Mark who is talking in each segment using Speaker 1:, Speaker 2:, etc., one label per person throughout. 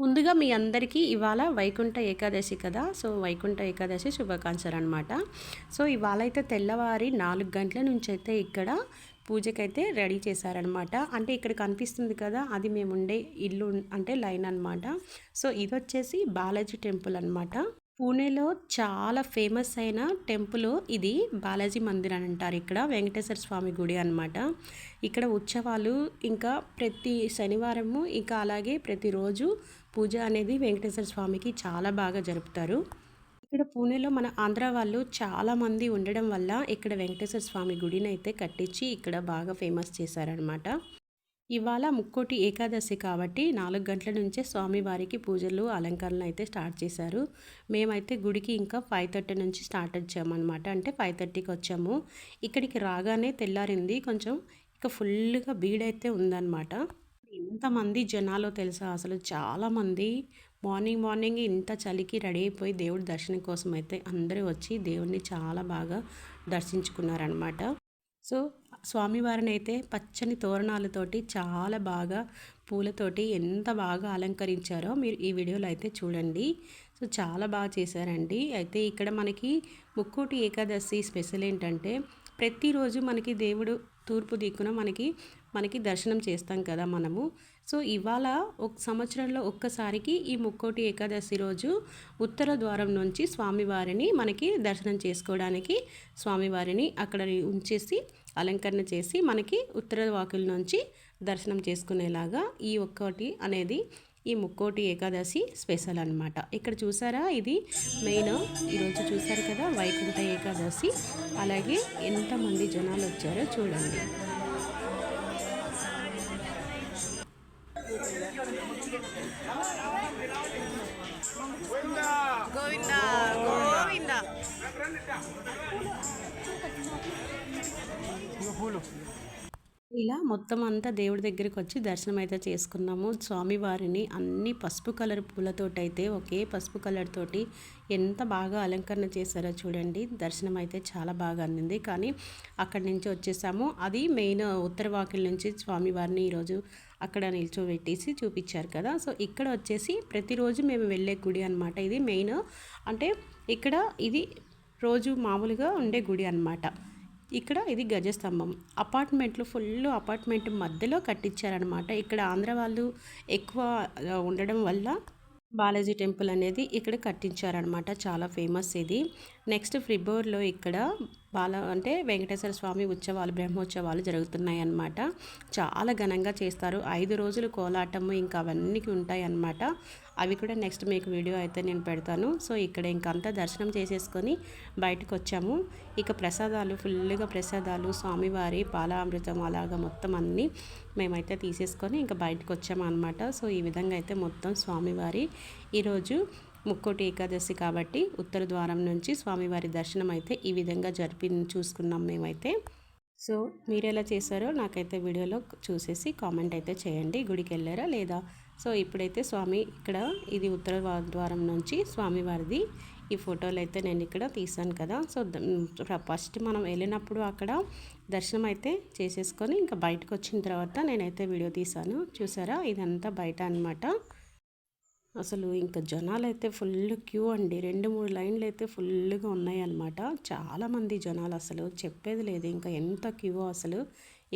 Speaker 1: ముందుగా మీ అందరికీ ఇవాళ వైకుంఠ ఏకాదశి కదా సో వైకుంఠ ఏకాదశి శుభాకాంక్షలు అనమాట సో ఇవాళ అయితే తెల్లవారి నాలుగు గంటల నుంచి అయితే ఇక్కడ పూజకైతే రెడీ చేశారనమాట అంటే ఇక్కడ కనిపిస్తుంది కదా అది మేము ఉండే ఇల్లు అంటే లైన్ అనమాట సో ఇది వచ్చేసి బాలాజీ టెంపుల్ అనమాట పూణేలో చాలా ఫేమస్ అయిన టెంపుల్ ఇది బాలాజీ మందిర్ అని అంటారు ఇక్కడ వెంకటేశ్వర స్వామి గుడి అనమాట ఇక్కడ ఉత్సవాలు ఇంకా ప్రతి శనివారము ఇంకా అలాగే ప్రతిరోజు పూజ అనేది వెంకటేశ్వర స్వామికి చాలా బాగా జరుపుతారు. ఇక్కడ పూణేలో మన ఆంధ్ర వాళ్ళు చాలామంది ఉండడం వల్ల ఇక్కడ వెంకటేశ్వర స్వామి గుడిని అయితే కట్టించి ఇక్కడ బాగా ఫేమస్ చేశారనమాట ఇవాళ ముక్కోటి ఏకాదశి కాబట్టి నాలుగు గంటల నుంచే స్వామివారికి పూజలు అలంకరణలు అయితే స్టార్ట్ చేశారు. మేమైతే గుడికి ఇంకా ఫైవ్ థర్టీ నుంచి స్టార్ట్ వచ్చామన్నమాట. అంటే ఫైవ్ థర్టీకి వచ్చాము. ఇక్కడికి రాగానే తెల్లారింది. కొంచెం ఇక ఫుల్గా బీడైతే ఉందన్నమాట. ఎంతమంది జనాలో తెలుసా? అసలు చాలామంది మార్నింగ్ మార్నింగ్ ఇంత చలికి రెడీ అయిపోయి దేవుడి దర్శనం కోసం అయితే అందరూ వచ్చి దేవుడిని చాలా బాగా దర్శించుకున్నారనమాట సో స్వామివారిని అయితే పచ్చని తోరణాలతోటి చాలా బాగా పూలతోటి ఎంత బాగా అలంకరించారో మీరు ఈ వీడియోలో అయితే చూడండి. సో చాలా బాగా చేశారండి. అయితే ఇక్కడ మనకి ముక్కోటి ఏకాదశి స్పెషల్ ఏంటంటే ప్రతిరోజు మనకి దేవుడు తూర్పు దిక్కున మనకి మనకి దర్శనం చేస్తాం కదా మనము. సో ఇవాళ ఒక సంవత్సరంలో ఒక్కసారికి ఈ ముక్కోటి ఏకాదశి రోజు ఉత్తర ద్వారం నుంచి స్వామివారిని మనకి దర్శనం చేసుకోవడానికి స్వామివారిని అక్కడ ఉంచేసి అలంకరణ చేసి మనకి ఉత్తర వాకుల నుంచి దర్శనం చేసుకునేలాగా ఈ ఒక్కటి అనేది ఈ ముక్కోటి ఏకాదశి స్పెషల్ అనమాట ఇక్కడ చూసారా? ఇది మెయిన్ ఈరోజు చూసారు కదా? వైకుంఠ ఏకాదశి. అలాగే ఎంతమంది జనాలు వచ్చారో చూడండి. గోవింద గోవింద. ఇలా మొత్తం అంతా దేవుడి దగ్గరికి వచ్చి దర్శనం అయితే చేసుకున్నాము. స్వామివారిని అన్ని పసుపు కలర్ పూలతోటైతే ఒకే పసుపు కలర్ తోటి ఎంత బాగా అలంకరణ చేశారో చూడండి. దర్శనం అయితే చాలా బాగా అందింది. కానీ అక్కడి నుంచి వచ్చేసాము. అది మెయిన్ ఉత్తరవాకిల్ నుంచి స్వామివారిని ఈరోజు అక్కడ నిల్చోబెట్టేసి చూపించారు కదా. సో ఇక్కడ వచ్చేసి ప్రతిరోజు మేము వెళ్ళే గుడి అనమాట ఇది మెయిన్ అంటే ఇక్కడ ఇది రోజు మామూలుగా ఉండే గుడి అనమాట ఇక్కడ ఇది గజస్తంభం. అపార్ట్మెంట్లు ఫుల్ అపార్ట్మెంట్ మధ్యలో కట్టించారనమాట ఇక్కడ ఆంధ్ర వాళ్ళు ఎక్కువ ఉండడం వల్ల బాలాజీ టెంపుల్ అనేది ఇక్కడ కట్టించారనమాట చాలా ఫేమస్ ఇది. నెక్స్ట్ ఫ్రిబోర్లో ఇక్కడ బాల అంటే వెంకటేశ్వర స్వామి ఉత్సవాలు బ్రహ్మోత్సవాలు జరుగుతున్నాయి అన్నమాట చాలా ఘనంగా చేస్తారు. ఐదు రోజులు కోలాటము ఇంకా అవన్నీ ఉంటాయి అన్నమాట అవి కూడా నెక్స్ట్ మీకు వీడియో అయితే నేను పెడతాను. సో ఇక్కడ ఇంకంతా దర్శనం చేసేసుకొని బయటకు వచ్చాము ఇక ప్రసాదాలు ఫుల్గా ప్రసాదాలు స్వామివారి పాలామృతం అలాగా మొత్తం అన్నీ మేమైతే తీసేసుకొని ఇంకా బయటకు వచ్చాము అనమాట సో ఈ విధంగా అయితే మొత్తం స్వామివారి ఈరోజు ముక్కోటి ఏకాదశి కాబట్టి ఉత్తర ద్వారం నుంచి స్వామివారి దర్శనం అయితే ఈ విధంగా జరిపి చూసుకున్నాం మేమైతే. సో మీరు ఎలా చేశారో నాకైతే వీడియోలో చూసేసి కామెంట్ అయితే చేయండి. గుడికి వెళ్ళారా లేదా? సో ఇప్పుడైతే స్వామి ఇక్కడ ఇది ఉత్తర ద్వారం నుంచి స్వామివారిది. ఈ ఫోటోలు అయితే నేను ఇక్కడ తీసాను కదా. సో ఫస్ట్ మనం వెళ్ళినప్పుడు అక్కడ దర్శనం అయితే చేసేసుకొని ఇంకా బయటకు వచ్చిన తర్వాత నేనైతే వీడియో తీసాను చూసారా? ఇదంతా బయట అనమాట అసలు ఇంకా జనాలు అయితే ఫుల్ క్యూ అండి. రెండు మూడు లైన్లు అయితే ఫుల్గా ఉన్నాయి అనమాట చాలామంది జనాలు అసలు చెప్పేది లేదు. ఇంకా ఎంత క్యూ అసలు?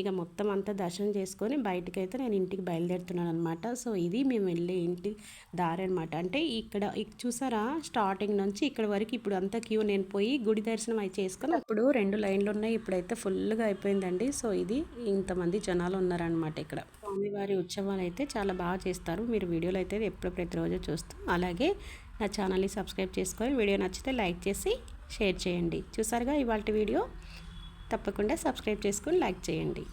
Speaker 1: ఇక మొత్తం అంతా దర్శనం చేసుకొని బయటకు అయితే నేను ఇంటికి బయలుదేరుతున్నాను అనమాట సో ఇది మేము వెళ్ళే ఇంటి దారి అనమాట అంటే ఇక్కడ చూసారా? స్టార్టింగ్ నుంచి ఇక్కడ వరకు ఇప్పుడు అంతా క్యూ నేను పోయి గుడి దర్శనం అయి చేసుకొని అప్పుడు రెండు లైన్లు ఉన్నాయి ఇప్పుడైతే ఫుల్గా అయిపోయిందండి. సో ఇది ఇంతమంది జనాలు ఉన్నారనమాట ఇక్కడ. స్వామివారి ఉత్సవాలు అయితే చాలా బాగా చేస్తారు. మీరు వీడియోలు అయితే ఎప్పుడు ప్రతిరోజు చూస్తూ అలాగే నా ఛానల్ని సబ్స్క్రైబ్ చేసుకొని వీడియో నచ్చితే లైక్ చేసి షేర్ చేయండి. చూసారుగా ఇవాళ వీడియో? తప్పకుండా సబ్స్క్రైబ్ చేసుకొని లైక్ చేయండి.